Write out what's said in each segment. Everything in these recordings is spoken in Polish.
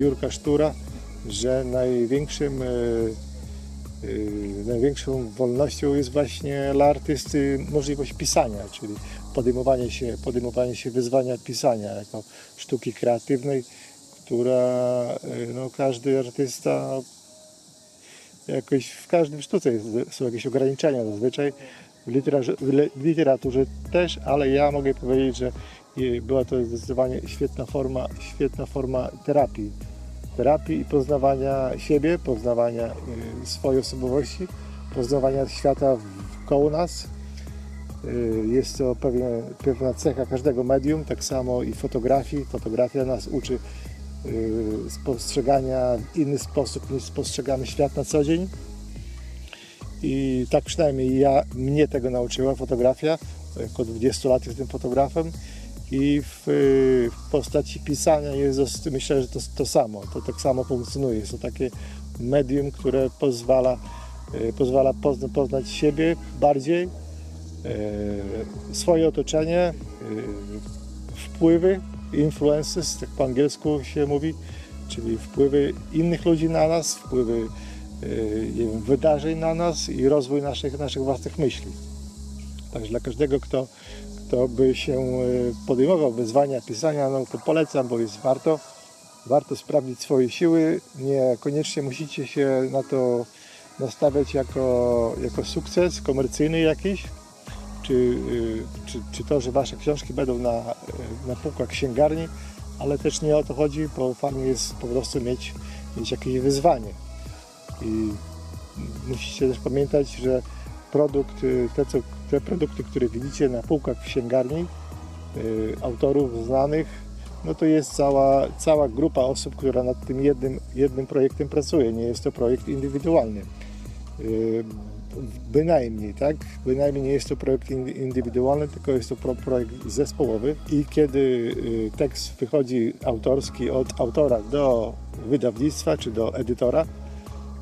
Jurka Sztura, że największym, e, e, największą wolnością jest właśnie dla artysty możliwość pisania, czyli podejmowanie się, podejmowanie się wyzwania pisania jako sztuki kreatywnej, która e, no, każdy artysta jakoś w każdym sztuce jest, są jakieś ograniczenia zazwyczaj. W literaturze, w literaturze też, ale ja mogę powiedzieć, że była to zdecydowanie świetna forma, świetna forma terapii. Terapii i poznawania siebie, poznawania y, swojej osobowości, poznawania świata koło nas. Y, Jest to pewne, pewna cecha każdego medium, tak samo i fotografii. Fotografia nas uczy y, spostrzegania w inny sposób niż spostrzegamy świat na co dzień. I tak przynajmniej ja, mnie tego nauczyła fotografia. Jako 20 lat jestem fotografem i w, y, w postaci pisania jest, myślę, że to, to samo, to tak samo funkcjonuje. Jest to takie medium, które pozwala, y, pozwala pozna, poznać siebie bardziej, y, swoje otoczenie, wpływy, influences, tak po angielsku się mówi, czyli wpływy innych ludzi na nas, wpływy wiem, wydarzeń na nas i rozwój naszych, naszych własnych myśli. Także dla każdego, kto, kto by się y, podejmował wyzwania pisania, no to polecam, bo jest warto. Warto sprawdzić swoje siły. Niekoniecznie musicie się na to nastawiać jako, jako sukces komercyjny jakiś. Czy, y, czy, czy to, że wasze książki będą na, y, na półkach księgarni, ale też nie o to chodzi, bo fajnie jest po prostu mieć, mieć jakieś wyzwanie. I musicie też pamiętać, że produkt, y, te, co, te produkty, które widzicie na półkach w księgarni, y, autorów znanych, no to jest cała, cała grupa osób, która nad tym jednym, jednym projektem pracuje. Nie jest to projekt indywidualny. Y, Bynajmniej, tak? Bynajmniej nie jest to projekt in- indywidualny, tylko jest to pro, projekt zespołowy i kiedy tekst wychodzi autorski od autora do wydawnictwa czy do edytora,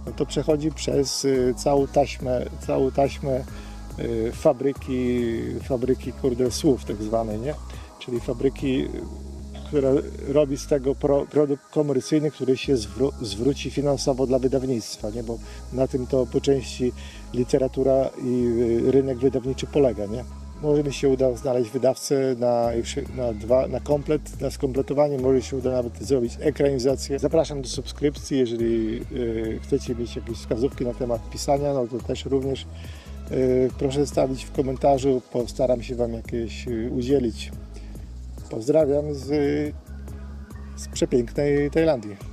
no to przechodzi przez y, całą taśmę, całą taśmę y, fabryki, fabryki kurde słów tak zwanej, nie? Czyli fabryki, która robi z tego pro, produkt komercyjny, który się zwró- zwróci finansowo dla wydawnictwa, nie? Bo na tym to po części literatura i y, rynek wydawniczy polega, nie? Może mi się uda znaleźć wydawcę na, na, dwa, na komplet, na skompletowanie, może się uda nawet zrobić ekranizację. Zapraszam do subskrypcji, jeżeli y, chcecie mieć jakieś wskazówki na temat pisania, no to też również y, proszę stawić w komentarzu, postaram się Wam jakieś y, udzielić. Pozdrawiam z, z przepięknej Tajlandii.